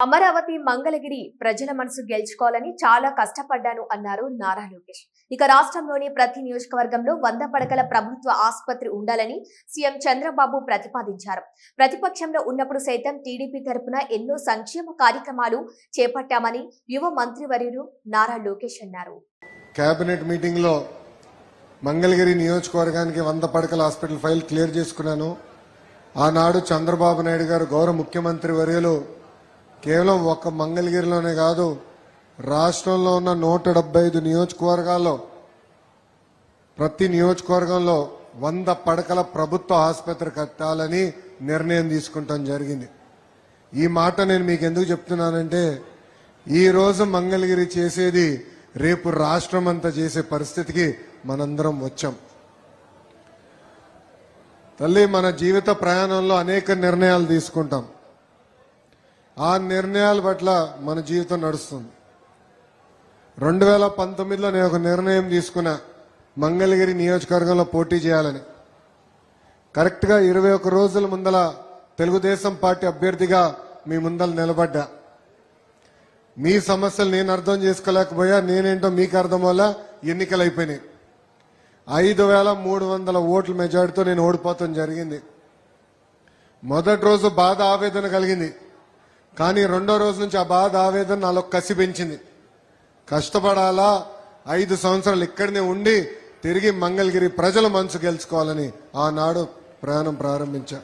అమరావతి మంగళగిరి ప్రజల మనసు గెలుచుకోవాలని చాలా కష్టపడ్డాను అన్నారు నారా లోకేష్. ఇక రాష్ట్రంలోని ప్రతి నియోజకవర్గంలో వంద పడకల ప్రభుత్వ ఆసుపత్రి ఉండాలని సీఎం చంద్రబాబు ప్రతిపాదించారు. ప్రతిపక్షంలో ఉన్నప్పుడు సైతం టీడీపీ తరపున ఎన్నో సంక్షేమ కార్యక్రమాలు చేపట్టామని యువ మంత్రివర్యులు నారా లోకేష్ అన్నారు. కేబినెట్ మీటింగ్లో మంగళగిరి నియోజకవర్గానికి వంద పడకల హాస్పిటల్ ఫైల్ క్లియర్ చేసుకున్నాను. ఆనాడు చంద్రబాబు నాయుడు గారు గౌరవ ముఖ్యమంత్రి వర్యులు కేవలం ఒక్క మంగళగిరిలోనే కాదు రాష్ట్రంలో ఉన్న నూట డెబ్బై ఐదు నియోజకవర్గాల్లో ప్రతి నియోజకవర్గంలో వంద పడకల ప్రభుత్వ ఆసుపత్రి కట్టాలని నిర్ణయం తీసుకుంటాం జరిగింది. ఈ మాట నేను మీకు ఎందుకు చెప్తున్నానంటే ఈరోజు మంగళగిరి చేసేది రేపు రాష్ట్రం అంతా చేసే పరిస్థితికి మనందరం వచ్చాం. తల్లి మన జీవిత ప్రయాణంలో అనేక నిర్ణయాలు తీసుకుంటాం. ఆ నిర్ణయాల పట్ల మన జీవితం నడుస్తుంది. రెండు వేల పంతొమ్మిదిలో నేను ఒక నిర్ణయం తీసుకున్నా మంగళగిరి నియోజకవర్గంలో పోటీ చేయాలని. కరెక్ట్గా ఇరవై ఒక్క రోజుల ముందల తెలుగుదేశం పార్టీ అభ్యర్థిగా మీ ముందల నిలబడ్డా. మీ సమస్యలు నేను అర్థం చేసుకోలేకపోయా నేనేంటో మీకు అర్థం వల్ల ఎన్నికలు అయిపోయినాయి. ఐదు వేల మూడు వందల ఓట్ల మెజార్టీతో నేను ఓడిపోతాం జరిగింది. మొదటి రోజు బాధ ఆవేదన కలిగింది. కానీ రెండో రోజు నుంచి ఆ బాధ ఆవేదన నాలో కసి పెంచింది. కష్టపడాలా? ఐదు సంవత్సరాలు ఇక్కడనే ఉండి తిరిగి మంగళగిరి ప్రజల మనసు గెలుచుకోవాలని ఆనాడు ప్రయాణం ప్రారంభించా.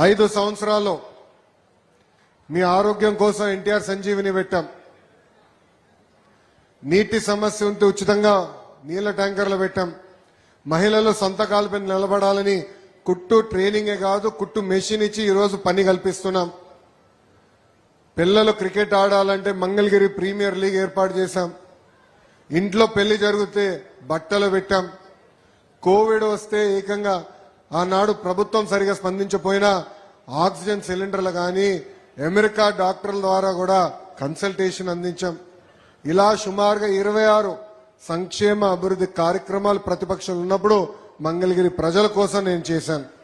ఐదు సంవత్సరాల్లో మీ ఆరోగ్యం కోసం ఎన్టీఆర్ సంజీవిని పెట్టాం. నీటి సమస్య ఉంటే ఉచితంగా నీళ్ళ ట్యాంకర్లు పెట్టాం. మహిళలు సొంత కాలుపై నిలబడాలని కుట్టు ట్రైనింగే కాదు కుట్టు మెషిన్ ఇచ్చి ఈరోజు పని కల్పిస్తున్నాం. పిల్లలు క్రికెట్ ఆడాలంటే మంగళగిరి ప్రీమియర్ లీగ్ ఏర్పాటు చేశాం. ఇంట్లో పెళ్ళి జరిగితే బట్టలు పెట్టాం. కోవిడ్ వస్తే ఏకంగా ఆనాడు ప్రభుత్వం సరిగా స్పందించపోయినా ఆక్సిజన్ సిలిండర్లు కానీ అమెరికా డాక్టర్ల ద్వారా కూడా కన్సల్టేషన్ అందించాం. ఇలా సుమారుగా ఇరవై ఆరు సంక్షేమ అభివృద్ధి కార్యక్రమాలు ప్రతిపక్షంలో ఉన్నప్పుడు మంగళగిరి ప్రజల కోసం నేను చేశాను.